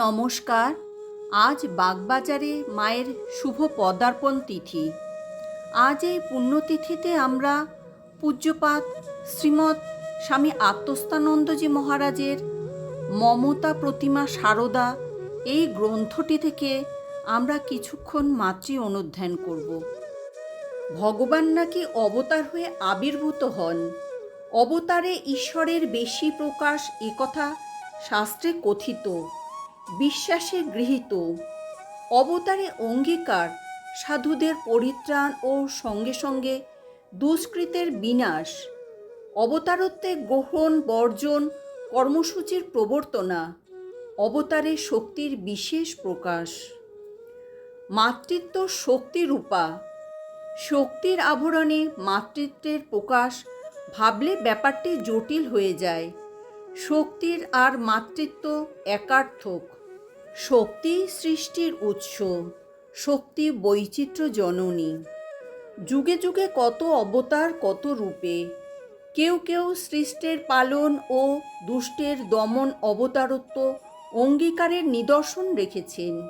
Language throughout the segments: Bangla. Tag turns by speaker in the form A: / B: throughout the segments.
A: নমস্কার। আজ বাগবাজারে মায়ের শুভ পদার্পণ তিথি। আজ এই পুণ্যতিথিতে আমরা পূজ্যপাত শ্রীমৎ স্বামী আত্মস্থানন্দজি মহারাজের মমতা প্রতিমা সারদা এই গ্রন্থটি থেকে আমরা কিছুক্ষণ মাতৃ অনুধ্যান করব। ভগবান নাকি অবতার হয়ে আবির্ভূত হন। অবতারে ঈশ্বরের বেশি প্রকাশ একথা শাস্ত্রে কথিত। বিশ্বাসে গৃহীত, অবতারে অঙ্গীকার, সাধুদের পরিত্রাণ ও সঙ্গে সঙ্গে দুষ্কৃতের বিনাশ, অবতারত্বে গ্রহণ, বর্জন, কর্মসূচির প্রবর্তনা, অবতারে শক্তির বিশেষ প্রকাশ। মাতৃত্ব শক্তিরূপা শক্তির আভরণে মাতৃত্বের প্রকাশ ভাবলে ব্যাপারটি জটিল হয়ে যায়। শক্তির আর মাতৃত্ব একার্থক। শক্তি সৃষ্টির উৎস, শক্তি বৈচিত্র্য জননী। যুগে যুগে কত অবতার, কত রূপে। কেউ কেউ সৃষ্টের পালন ও দুষ্টের দমন অবতারত্ব অঙ্গীকারের নিদর্শন রেখেছেন।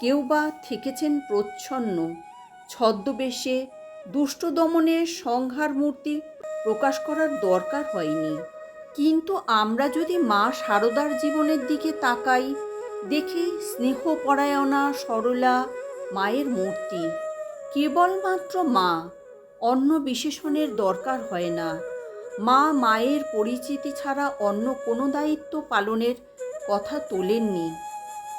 A: কেউ বা থেকেছেন প্রচ্ছন্ন। ছদ্মবেশে দুষ্ট দমনের সংহার মূর্তি প্রকাশ করার দরকার হয়নি। কিন্তু আমরা যদি মা সারদার জীবনের দিকে তাকাই, দেখি স্নেহপরায়ণা সরলা মায়ের মূর্তি। কেবলমাত্র মা অন্য বিশেষণের দরকার হয় না। মা মায়ের পরিচিতি ছাড়া অন্য কোনো দায়িত্ব পালনের কথা তোলেননি।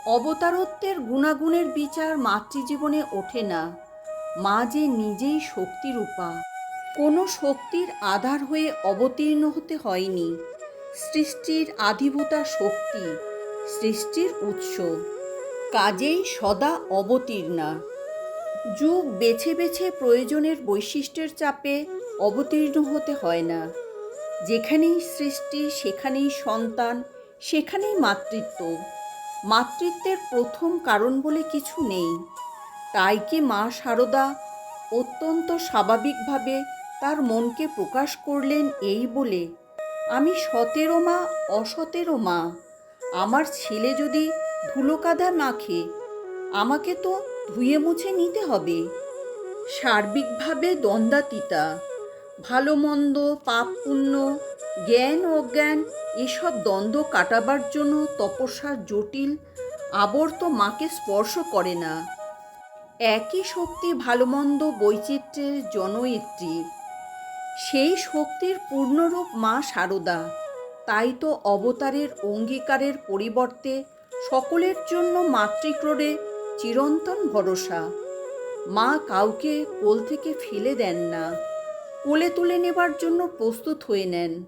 A: অবতারত্বের গুণাগুণের বিচার মাতৃজীবনে ওঠে না। মা যে নিজেই শক্তিরূপা। কোনো শক্তির আধার হয়ে অবতীর্ণ হতে হয়নি। সৃষ্টির আধিভূতা শক্তি, সৃষ্টির উৎস। কাজেই সদা অবতীর্ণা। যুগ বেছে বেছে প্রয়োজনের বৈশিষ্ট্যের চাপে অবতীর্ণ হতে হয় না। যেখানেই সৃষ্টি, সেখানেই সন্তান, সেখানেই মাতৃত্ব। মাতৃত্বের প্রথম কারণ বলে কিছু নেই। তাই কি মা সারদা অত্যন্ত স্বাভাবিকভাবে তার মনকে প্রকাশ করলেন এই বলে, আমি সতেরো মা, অসতেরো মা। আমার ছেলে যদি ধুলো কাদা মাখে আমাকে তো ধুয়ে মুছে নিতে হবে। সার্বিকভাবে দ্বন্দ্বাতীতা ভালো মন্দ পাপ পুণ্য জ্ঞান, অজ্ঞান, এসব দ্বন্দ্ব কাটাবার জন্য তপস্যার জটিল, আবর্ত মাকে স্পর্শ করে না। একই শক্তি ভালো মন্দ বৈচিত্র্যের জনয়িত্রী। সেই শক্তির পূর্ণরূপ মা সারদা। তাই তো অবতারের অঙ্গীকারের পরিবর্তে সকলের জন্য মাতৃক্রোড়ে চিরন্তন ভরসা। মা কাউকে কোল থেকে ফেলে দেন না। কোলে তুলে নেবার জন্য প্রস্তুত হয়ে নেন।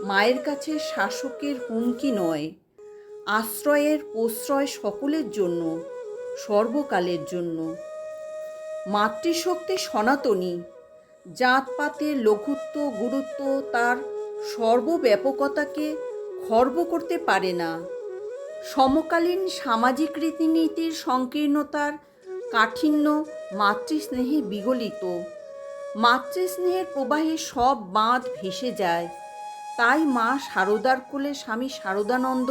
A: মায়ের কাছে শাসকের হুমকি নয়। আশ্রয়ের প্রশ্রয় সকলের জন্য, সর্বকালের জন্য। মাতৃশক্তি সনাতনী জাতপাতের লঘুত্ব, গুরুত্ব তার সর্বব্যাপকতাকে খর্ব করতে পারে না। সমকালীন সামাজিক রীতিনীতির সংকীর্ণতার কাঠিন্য মাতৃস্নেহে বিগলিত। মাতৃস্নেহের প্রবাহে সব বাঁধ ভেসে যায়। তাই মা সারদার কোলে স্বামী সারদানন্দ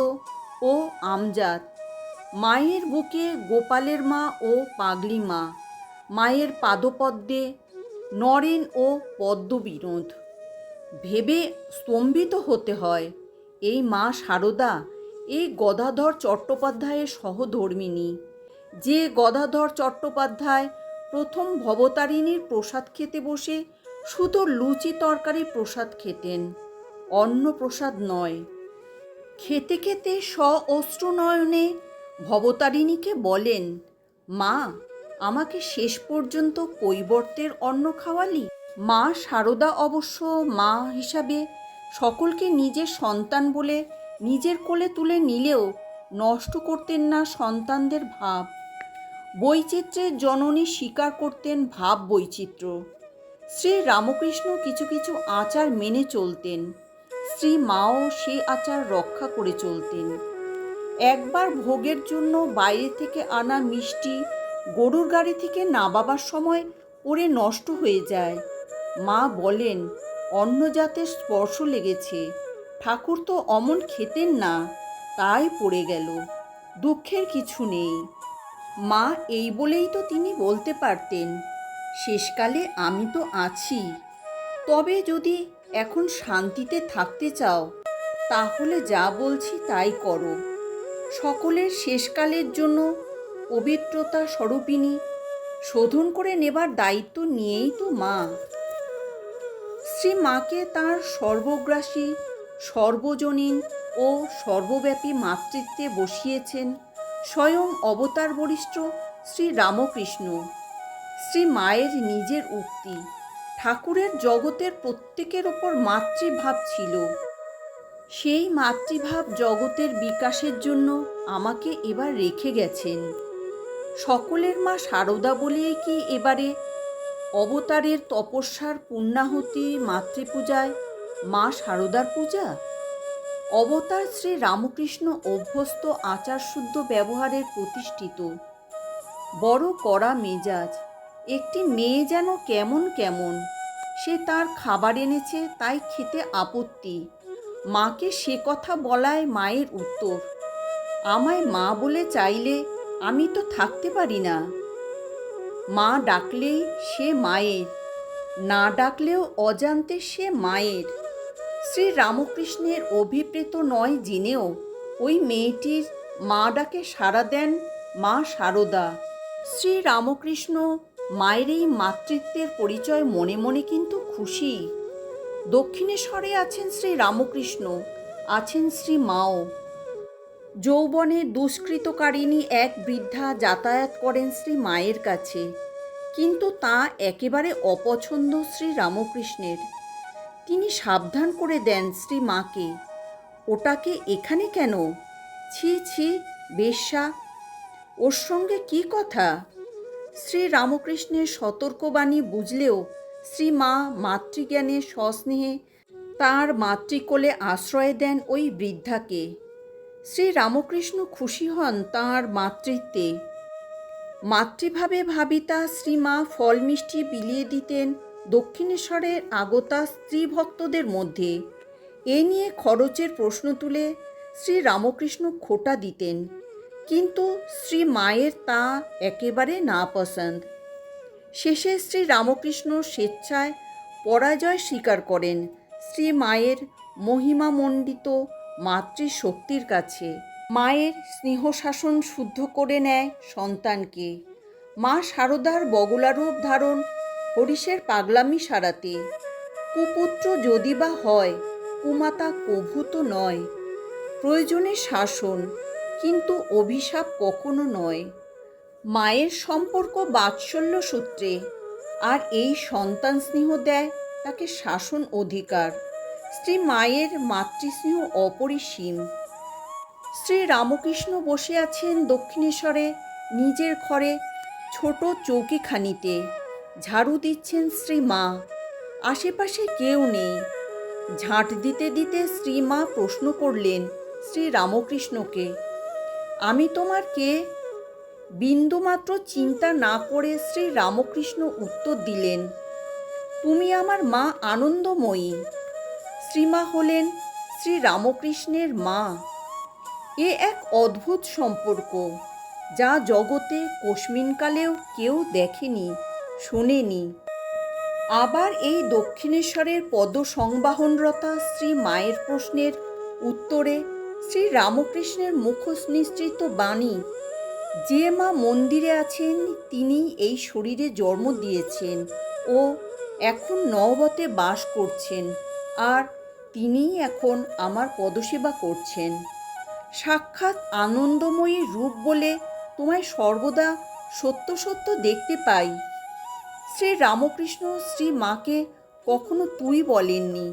A: ও আমজাদ, মায়ের বুকে গোপালের মা ও পাগলি মা। মায়ের পাদপদ্মে নরেন ও পদ্মবিনোদ। ভেবে স্তম্ভিত হতে হয়, এই মা সারদা এই গদাধর চট্টোপাধ্যায়ের সহধর্মিনী যে গদাধর চট্টোপাধ্যায় প্রথম ভবতারিণীর প্রসাদ খেতে বসে শুধু লুচি তরকারি প্রসাদ খেতেন, অন্ন প্রসাদ নয়। খেতে খেতে স্ব অশ্রুনয়নে ভবতারিণীকে বলেন, মা আমাকে শেষ পর্যন্ত কৈবর্তের অন্ন খাওয়ালি? মা সারদা অবশ্য মা হিসাবে সকলকে নিজের সন্তান বলে নিজের কোলে তুলে নিলেও নষ্ট করতেন না সন্তানদের ভাব। বৈচিত্র্যের জননী স্বীকার করতেন ভাব বৈচিত্র্য। শ্রী রামকৃষ্ণ কিছু কিছু আচার মেনে চলতেন। শ্রী মাও সে আচার রক্ষা করে চলতেন। একবার ভোগের জন্য বাইরে থেকে আনা মিষ্টি গরুর গাড়ি থেকে নামাবার সময় ওরে নষ্ট হয়ে যায়। মা বলেন অন্য জাতের স্পর্শ লেগেছে, ঠাকুর তো অমন খেতেন না, তাই পড়ে গেল, দুঃখের কিছু নেই। মা এই বলেই তো তিনি বলতে পারতেন, শেষকালে আমি তো আছি, তবে যদি এখন শান্তিতে থাকতে চাও, তাহলে যা বলছি তাই করো। সকলের শেষকালের জন্য পবিত্রতা স্বরূপিণী, শোধন করে নেবার দায়িত্ব নিয়েই তো মা। শ্রী মাকে তাঁর সর্বগ্রাসী, সর্বজনীন ও সর্বব্যাপী মাতৃত্বে বসিয়েছেন স্বয়ং অবতার বরিষ্ঠ শ্রী রামকৃষ্ণ। শ্রী মায়ের নিজের উক্তি ঠাকুরের জগতের প্রত্যেকের ওপর মাতৃভাব ছিল। সেই মাতৃভাব জগতের বিকাশের জন্য আমাকে এবার রেখে গেছেন। সকলের মা সারদা বলিয়ে কি এবারে? অবতারের তপস্যার পূর্ণাহুতি মাতৃপূজায় মা সারদার পূজা? অবতার শ্রী রামকৃষ্ণ অভ্যস্ত আচারশুদ্ধ ব্যবহারের প্রতিষ্ঠিত। বড় কড়া মেজাজ, একটি মেয়ে যেন কেমন কেমন, সে তার খাবার এনেছে, তাই খেতে আপত্তি। মাকে সে কথা বলায় মায়ের উত্তর, আমায় মা বলে চাইলে আমি তো থাকতে পারি না। মা ডাকলেই সে মায়ের, না ডাকলেও অজান্তে সে মায়ের। শ্রী রামকৃষ্ণের অভিপ্রেত নয় জেনেও ওই মেয়েটির মা ডাকে সাড়া দেন মা সারদা। শ্রী রামকৃষ্ণ মায়ের এই মাতৃত্বের পরিচয় মনে মনে কিন্তু খুশি। দক্ষিণেশ্বরে আছেন শ্রী রামকৃষ্ণ আছেন শ্রী মাও যৌবনে দুষ্কৃতকারিণী এক বৃদ্ধা যাতায়াত করেন শ্রী মায়ের কাছে। কিন্তু তা একেবারে অপছন্দ শ্রী রামকৃষ্ণের। তিনি সাবধান করে দেন শ্রী মাকে। ওটাকে এখানে কেন? ছি ছি, বেশ্যা, ওর সঙ্গে কি কথা? শ্রী রামকৃষ্ণের সতর্কবাণী বুঝলেও শ্রী মা মাতৃজ্ঞানে সস্নেহে তাঁর মাতৃকোলে আশ্রয় দেন ওই বৃদ্ধাকে। শ্রী রামকৃষ্ণ খুশি হন তাঁর মাতৃত্বে। মাতৃভাবে ভাবিতা শ্রীমা ফল মিষ্টি বিলিয়ে দিতেন দক্ষিণেশ্বরের আগতা স্ত্রী ভক্তদের মধ্যে। এ নিয়ে খরচের প্রশ্ন তুলে শ্রী রামকৃষ্ণ খোটা দিতেন। কিন্তু শ্রী মায়ের তা একেবারে না পছন্দ শেষে শ্রী রামকৃষ্ণ স্বেচ্ছায় পরাজয় স্বীকার করেন। শ্রী মায়ের মহিমামণ্ডিত মাতৃশক্তির কাছে। মায়ের স্নেহ শাসন শুদ্ধ করে নেয় সন্তানকে। মা শারদার বগলারূপ ধারণ হরিষের পাগলামি সারাতে। কুপুত্র যদি বা হয়, কুমাতা কভু তো নয়। প্রয়োজনে শাসন, কিন্তু অভিশাপ কখনো নয়। মায়ের সম্পর্ক বাৎসল্য সূত্রে, আর এই সন্তান স্নেহ দেয় তাকে শাসন অধিকার। শ্রী মায়ের মাতৃস্নেহ অপরিসীম। শ্রী রামকৃষ্ণ বসে আছেন দক্ষিণেশ্বরে নিজের ঘরে ছোট চৌকিখানিতে। ঝাড়ু দিচ্ছেন শ্রী মা। আশেপাশে কেউ নেই। ঝাঁট দিতে দিতে শ্রী মা প্রশ্ন করলেন শ্রী রামকৃষ্ণকে, আমি তোমার কে? বিন্দুমাত্র চিন্তা না করে শ্রী রামকৃষ্ণ উত্তর দিলেন, তুমি আমার মা আনন্দময়ী। শ্রীমা হলেন শ্রী রামকৃষ্ণের মা। এ এক অদ্ভুত সম্পর্ক, যা জগতে কোশ্মিনকালেও কেউ দেখেনি, শোনেনি। আবার এই দক্ষিণেশ্বরের পদ সংবাহনরতা শ্রী মায়ের প্রশ্নের উত্তরে শ্রী রামকৃষ্ণের মুখনিসৃত বাণী, যে মা মন্দিরে আছেন তিনি এই শরীরে জন্ম দিয়েছেন ও এখন নবতে বাস করছেন, আর তিনিই এখন আমার পদসেবা করছেন। সাক্ষাৎ আনন্দময়ী রূপ বলে তোমায় সর্বদা সত্য সত্য দেখতে পাই। শ্রী রামকৃষ্ণ শ্রী মাকে কখনো তুই বলেননি।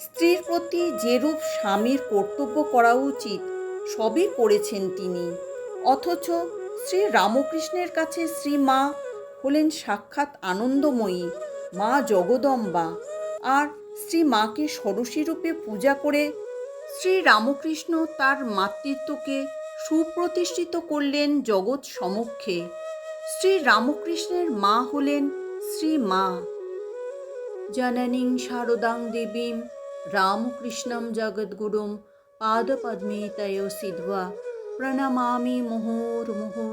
A: স্ত্রীর প্রতি যেরূপ স্বামীর কর্তব্য করা উচিত, সবই করেছেন তিনি। অথচ শ্রী রামকৃষ্ণের কাছে শ্রী মা হলেন সাক্ষাৎ আনন্দময়ী, মা জগদম্বা। আর শ্রী মাকে ষোড়শী রূপে পূজা করে শ্রী রামকৃষ্ণ তার মাতৃত্বকে সুপ্রতিষ্ঠিত করলেন জগৎ সমক্ষে। শ্রী রামকৃষ্ণের মা হলেন শ্রী মা। জননীং শারদাং দেবীম রামকৃষ্ণম জগদ্গুরুম পাদপদ্মে তয় সিদ্ধা প্রণমামি মুহুর্মুহু